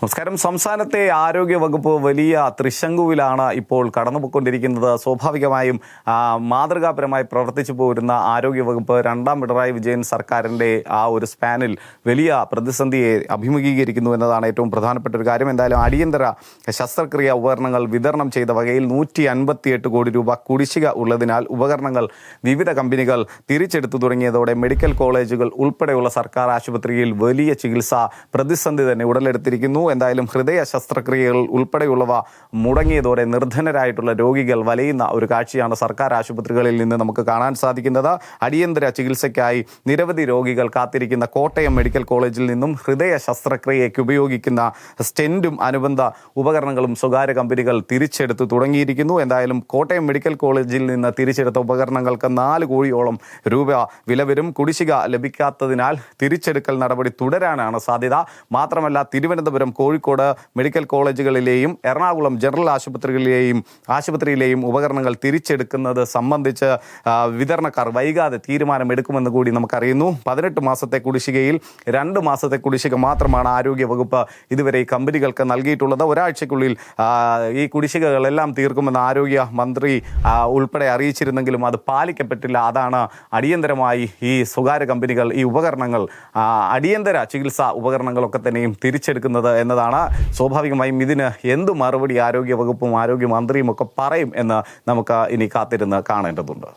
നമസ്കാരം. സംസ്ഥാനത്തെ ആരോഗ്യ വകുപ്പ് വലിയ തൃശങ്കുവിലാണ് ഇപ്പോൾ കടന്നുപോയിക്കൊണ്ടിരിക്കുന്നത്. സ്വാഭാവികമായും മാതൃകാപരമായി പ്രവർത്തിച്ചു പോരുന്ന ആരോഗ്യ വകുപ്പ് രണ്ടാം പിണറായി വിജയൻ സർക്കാരിന്റെ ആ ഒരു സ്പാനിൽ വലിയ പ്രതിസന്ധിയെ അഭിമുഖീകരിക്കുന്നു എന്നതാണ് ഏറ്റവും പ്രധാനപ്പെട്ട ഒരു കാര്യം. എന്തായാലും അടിയന്തര ശസ്ത്രക്രിയ ഉപകരണങ്ങൾ വിതരണം ചെയ്ത വകയിൽ നൂറ്റി അൻപത്തിയെട്ട് കോടി രൂപ കുടിശ്ശിക ഉള്ളതിനാൽ ഉപകരണങ്ങൾ വിവിധ കമ്പനികൾ തിരിച്ചെടുത്തു തുടങ്ങിയതോടെ മെഡിക്കൽ കോളേജുകൾ ഉൾപ്പെടെയുള്ള സർക്കാർ ആശുപത്രിയിൽ വലിയ ചികിത്സ പ്രതിസന്ധി തന്നെ ഉടലെടുത്തിരിക്കുന്നു. എന്തായാലും ഹൃദയ ശസ്ത്രക്രിയകൾ ഉൾപ്പെടെയുള്ളവ മുടങ്ങിയതോടെ നിർധനരായിട്ടുള്ള രോഗികൾ വലയുന്ന ഒരു കാഴ്ചയാണ് സർക്കാർ ആശുപത്രികളിൽ നിന്ന് നമുക്ക് കാണാൻ സാധിക്കുന്നത്. അടിയന്തര ചികിത്സയ്ക്കായി നിരവധി രോഗികൾ കാത്തിരിക്കുന്ന കോട്ടയം മെഡിക്കൽ കോളേജിൽ നിന്നും ഹൃദയ ശസ്ത്രക്രിയയ്ക്ക് ഉപയോഗിക്കുന്ന സ്റ്റെന്റും അനുബന്ധ ഉപകരണങ്ങളും സ്വകാര്യ കമ്പനികൾ തിരിച്ചെടുത്ത് തുടങ്ങിയിരിക്കുന്നു. എന്തായാലും കോട്ടയം മെഡിക്കൽ കോളേജിൽ നിന്ന് തിരിച്ചെടുത്ത ഉപകരണങ്ങൾക്ക് നാല് കോടിയോളം രൂപ വില വരും കുടിശ്ശിക ലഭിക്കാത്തതിനാൽ തിരിച്ചെടുക്കൽ നടപടി തുടരാനാണ് സാധ്യത. മാത്രമല്ല തിരുവനന്തപുരം കോഴിക്കോട് മെഡിക്കൽ കോളേജുകളിലെയും എറണാകുളം ജനറൽ ആശുപത്രികളിലെയും ആശുപത്രിയിലെയും ഉപകരണങ്ങൾ തിരിച്ചെടുക്കുന്നത് സംബന്ധിച്ച് വിതരണക്കാർ വൈകാതെ തീരുമാനമെടുക്കുമെന്ന് കൂടി നമുക്കറിയുന്നു. പതിനെട്ട് മാസത്തെ കുടിശ്ശികയിൽ രണ്ട് മാസത്തെ കുടിശ്ശിക മാത്രമാണ് ആരോഗ്യ വകുപ്പ് ഇതുവരെ ഈ കമ്പനികൾക്ക് നൽകിയിട്ടുള്ളത്. ഒരാഴ്ചക്കുള്ളിൽ ഈ കുടിശ്ശികകളെല്ലാം തീർക്കുമെന്ന് ആരോഗ്യ മന്ത്രി ഉൾപ്പെടെ അറിയിച്ചിരുന്നെങ്കിലും അത് പാലിക്കപ്പെട്ടില്ല. അതാണ് അടിയന്തരമായി ഈ സ്വകാര്യ കമ്പനികൾ ഈ ഉപകരണങ്ങൾ അടിയന്തര ചികിത്സാ ഉപകരണങ്ങളൊക്കെ തന്നെയും തിരിച്ചെടുക്കുന്നത് എന്നതാണ്. സ്വാഭാവികമായും ഇതിന് എന്ത് മറുപടി ആരോഗ്യ വകുപ്പും ആരോഗ്യ ഒക്കെ പറയും എന്ന് നമുക്ക് ഇനി കാത്തിരുന്ന് കാണേണ്ടതുണ്ട്.